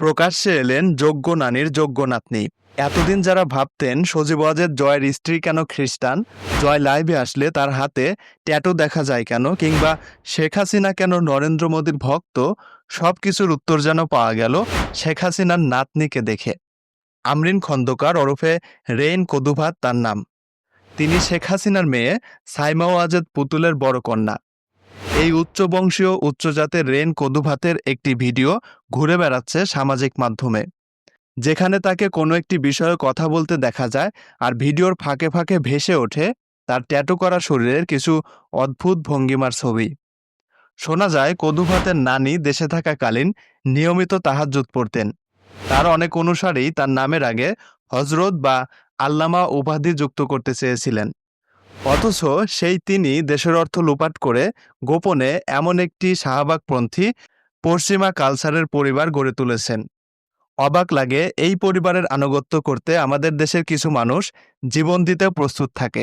প্রকাশ্যে এলেন যোগ্য নারীর যোগ্য নাতনি। এতদিন যারা ভাবতেন সজীব ওয়াজেদ জয়ের স্ত্রী কেন খ্রিস্টান, জয় লাইভে আসলে তার হাতে ট্যাটু দেখা যায় কেন কিংবা শেখ হাসিনা কেন নরেন্দ্র মোদীর ভক্ত সব কিছুর উত্তর যেন পাওয়া গেল শেখ হাসিনার নাতনিকে দেখে। আমরিন খন্দকার ওরফে রেইন কদুভাত তার নাম। তিনি শেখ হাসিনার মেয়ে সাইমা ওয়াজেদ পুতুলের বড় কন্যা। এই উচ্চবংশীয় উচ্চজাতের রেন কদুভাতের একটি ভিডিও ঘুরে বেড়াচ্ছে সামাজিক মাধ্যমে। যেখানে তাকে কোনো একটি বিষয়ে কথা বলতে দেখা যায় আর ভিডিওর ফাঁকে ফাঁকে ভেসে ওঠে তার ট্যাটু করা শরীরের কিছু অদ্ভুত ভঙ্গিমার ছবি। শোনা যায় কদুভাতের নানি দেশে থাকাকালীন নিয়মিত তাহাজ্জুদ পড়তেন। তার অনেক অনুসারী তার নামের আগে হজরত বা আল্লামা উপাধি যুক্ত করতে চেয়েছিলেন। অথচ সেই তিনি দেশের অর্থ লুপাট করে গোপনে এমন একটি শাহবাগপন্থী পশ্চিমা কালচারের পরিবার গড়ে তুলেছেন। অবাক লাগে এই পরিবারের আনুগত্য করতে আমাদের দেশের কিছু মানুষ জীবন দিতেও প্রস্তুত থাকে।